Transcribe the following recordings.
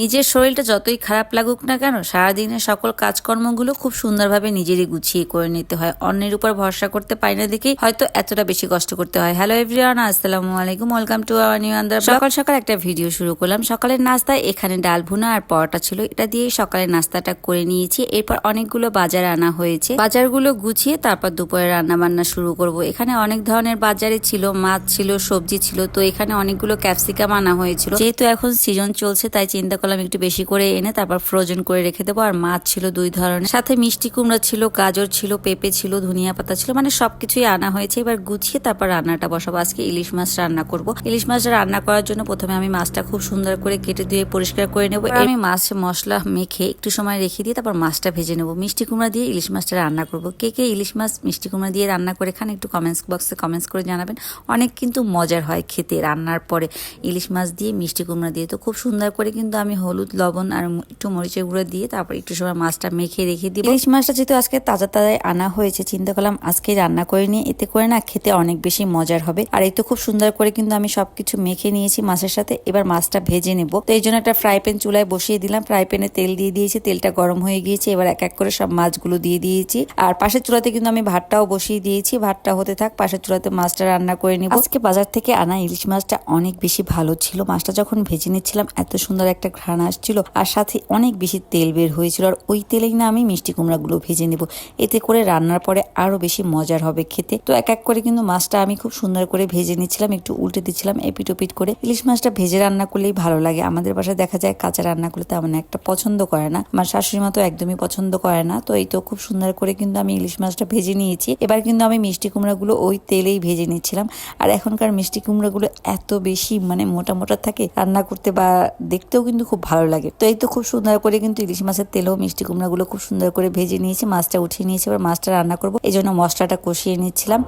নিজের শরীরটা যতই খারাপ লাগুক না কেন, সারাদিনের সকল কাজকর্মগুলো খুব সুন্দরভাবে নিজেরই গুছিয়ে করে নিতে হয়। অন্যের উপর ভরসা করতে পারি না দেখেই হয়তো এতটা বেশি কষ্ট করতে হয়। হ্যালো এভরিওয়ান আসসালামু আলাইকুম ওয়েলকাম টু আওয়ার নিউ আন্দার সকাল সকাল একটা ভিডিও শুরু করলাম। সকালের নাস্তায় এখানে ডাল ভুনা আর পরোটা ছিল। এটা দিয়েই সকালের নাস্তাটা করে নিয়েছি। এরপর অনেকগুলো বাজার আনা হয়েছে। বাজারগুলো গুছিয়ে তারপর দুপুরে রান্না বান্না শুরু করব। এখানে অনেক ধরনের বাজারে ছিল, মাছ ছিল, সবজি ছিল। তো এখানে অনেকগুলো ক্যাপসিকাম আনা হয়েছিল। যেহেতু এখন সিজন চলছে, তাই চিন্তা করলাম একটু বেশি করে এনে তারপর ফ্রোজেন করে রেখে দেবো। আর মাছ ছিল দুই ধরনের। সাথে মিষ্টি কুমড়া ছিল, গাজর ছিল, পেঁপে ছিল, ধনিয়া পাতা ছিল মানে সবকিছুই আনা হয়েছে। এবার গুছিয়ে তারপর রান্নাটা বসাবো। আজকে ইলিশ মাছ রান্না করব। ইলিশ মাছটা রান্না করার জন্য প্রথমে আমি মাছটা খুব সুন্দর করে কেটে ধুয়ে পরিষ্কার করে নেব। আমি মাছ, মশলা মেখে একটু সময় রেখে দিয়ে তারপর মাছটা ভেজে নেব। মিষ্টি কুমড়া দিয়ে ইলিশ মাছটা রান্না করব। কে কে ইলিশ মাছ, মিষ্টি কুমড়া দিয়ে রান্না করে খান একটু কমেন্টস বক্সে কমেন্টস করে জানাবেন। অনেক কিন্তু মজার হয় খেতে রান্নার পরে। ইলিশ মাছ দিয়ে মিষ্টি কুমড়া দিয়ে তো খুব সুন্দর করে কিন্তু আমি হলুদ লবণ আর একটু মরিচের গুঁড়ো দিয়ে তারপর একটু সময় মাছটা মেখে রেখে দিই ইলিশ মাছটা যেহেতু আজকে তাজা তাজায় আনা হয়েছে চিন্তা করলাম আজকে রান্না করে নিয়ে এতে করে না খেতে অনেক বেশি মজার হবে। আর এই তো খুব সুন্দর করে কিন্তু আমি সবকিছু মেখে নিয়েছি মাছের সাথে। এবার মাছটা ভেজে নেব। তো এই জন্য একটা ফ্রাই প্যান চুলায় বসিয়ে দিলাম। ফ্রাই প্যানে তেল দিয়ে দিয়েছি। তেলটা গরম হয়ে গিয়েছে। এবার এক এক করে সব মাছগুলো দিয়ে দিয়েছি। আর পাশের চুলাতে কিন্তু আমি ভাতটাও বসিয়ে দিয়েছি। ভাতটা হতে থাক পাশের চুলাতে মাছটা রান্না করে নিব। আজকে বাজার থেকে আনা ইলিশ মাছটা অনেক বেশি ভালো ছিল। মাছটা যখন ভেজে নিচ্ছিলাম এত সুন্দর একটা ঘ্রাণ আসছিল আর সাথে অনেক বেশি তেল বের হয়েছিল আর ওই তেলেই না আমি মিষ্টি কুমড়াগুলো ভেজে নেব। এতে করে রান্নার পরে আরও বেশি মজার হবে খেতে। তো এক এক করে কিন্তু মাছটা আমি খুব সুন্দর করে ভেজে নিচ্ছিলাম, একটু উল্টে দিচ্ছিলাম এপিট ওপিট করে। ইলিশ মাছটা ভেজে রান্না করলেই ভালো লাগে। আমাদের বাসায় দেখা যায় কাঁচা রান্না করলে তেমন একটা পছন্দ করে না। আমার শাশুড়ি মা তো একদমই পছন্দ করে না। তো এই তো খুব সুন্দর করে কিন্তু আমি ইলিশ মাছটা ভেজে নিয়েছি। এবার কিন্তু আমি মিষ্টি কুমড়াগুলো ওই তেলেই ভেজে নিচ্ছিলাম। আর এখনকার মিষ্টি কুমড়াগুলো এত বেশি মানে মোটা মোটা থাকে, রান্না করতে বা দেখতেও কিন্তু খুব ভালো লাগে। তো এই তো খুব সুন্দর করে কিন্তু ইলিশ মাছের তেলেও, মিষ্টি কুমড়াগুলো খুব সুন্দর করে ভেজে নিয়েছি, মাছটা উঠিয়ে নিয়েছি, এবার মাছটা রান্না করব। এই জন্য মশলাটা কষিয়ে নিচ্ছিলাম।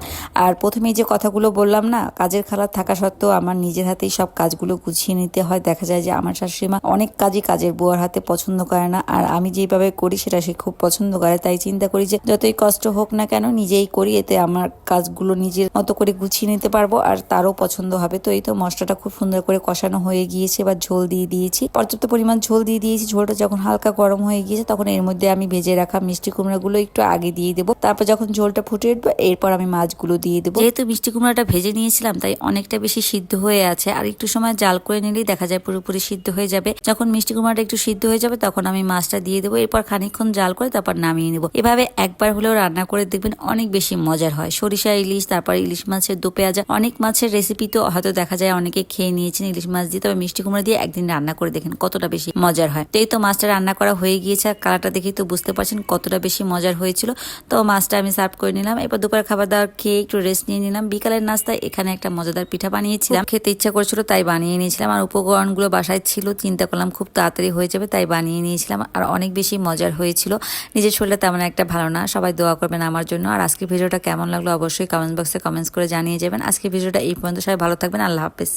আর প্রথমে যে কথাগুলো বললাম না, কাজের খালা থাকা সত্ত্বেও আমার নিজের হাতেই সব কাজগুলো গুছিয়ে নিতে হয়। দেখা যায় যে আমার শাশুড়ি মা অনেক কাজই কাজের বুয়ার হাতে পছন্দ করে না, আর আমি যেভাবে করি সেটা সে খুব পছন্দ করে। তাই চিন্তা করি যে যতই কষ্ট হোক না কেন, নিজেই করি, এতে আমার কাজগুলো নিজের মতো করে গুছিয়ে নিতে পারব, আর তারও পছন্দ হবে। তো এই তো মশলাটা খুব সুন্দর করে কষানো হয়ে গিয়েছে, এবার ঝোল দিয়ে দিয়েছি। পর্যাপ্ত পরিমাণ ঝোল দিয়ে দিয়েছি। ঝোলটা যখন হালকা গরম হয়ে গিয়েছে, তখন এর মধ্যে আমি ভেজে রাখা মিষ্টি কুমড়াগুলো একটু আগে দিয়ে দেবো। তারপর যখন ঝোলটা ফুটে উঠবে, এরপর আমি মাছগুলো দিয়ে দেবো। যেহেতু মিষ্টি কুমড়াটা ভেজে নিয়েছিলাম, তাই অনেকটা বেশি সিদ্ধ হয়ে আছে। আর একটু সময় জাল করে নিলেই দেখা যায় পুরোপুরি সিদ্ধ হয়ে যাবে। যখন মিষ্টি কুমড়াটা একটু সিদ্ধ হয়ে যাবে, তখন আমি মাছটা দিয়ে দেবো। এরপর খানিকক্ষণ জাল করে তারপর নামিয়ে নেব। এভাবে একবার হলেও রান্না করে দেখবেন অনেক বেশি মজার হয়। সরিষা, ইলিশ, তারপর ইলিশ মাছের দো পেঁয়াজা, অনেক মাছের রেসিপি তো হয়তো দেখা যায় অনেকে খেয়ে নিয়েছেন ইলিশ মাছ দিয়ে। তবে মিষ্টি কুমড়া দিয়ে একদিন রান্না করে দেখেন কতটা বেশি মজার হয়। তো এই তো মাছটা রান্না করা হয়ে গিয়েছে আর কালারটা দেখেই তো বুঝতে পারছেন কতটা বেশি মজার হয়েছিল। তো মাছটা আমি সার্ভ করে নিলাম। এরপর দুপুরে খাবার দাবার খেয়ে একটু রেস্ট নিয়ে নিলাম। বিকালের নাস্তায় এখানে একটা মজাদার পিঠা বানিয়েছিলাম। খেতে ইচ্ছা করেছিল তাই বানিয়ে নিয়েছিলাম। আর উপকরণগুলো বাসায় ছিল, চিন্তা করলাম খুব তাড়াতাড়ি হয়ে যাবে তাই বানিয়ে নিয়েছিলাম। আর অনেক বেশি মজার হয়েছিল। নিজের শরীরটা তেমন একটা ভালো না। সবাই দোয়া করবেন আমার জন্য। আর আজকের ভিডিওটা কেমন লাগল অবশ্যই কমেন্ট বক্সে কমেন্টস করে জানিয়ে যাবেন। আজকের ভিডিওটা এই পর্যন্ত। সবাই ভালো থাকবেন। আল্লাহ হাফেজ।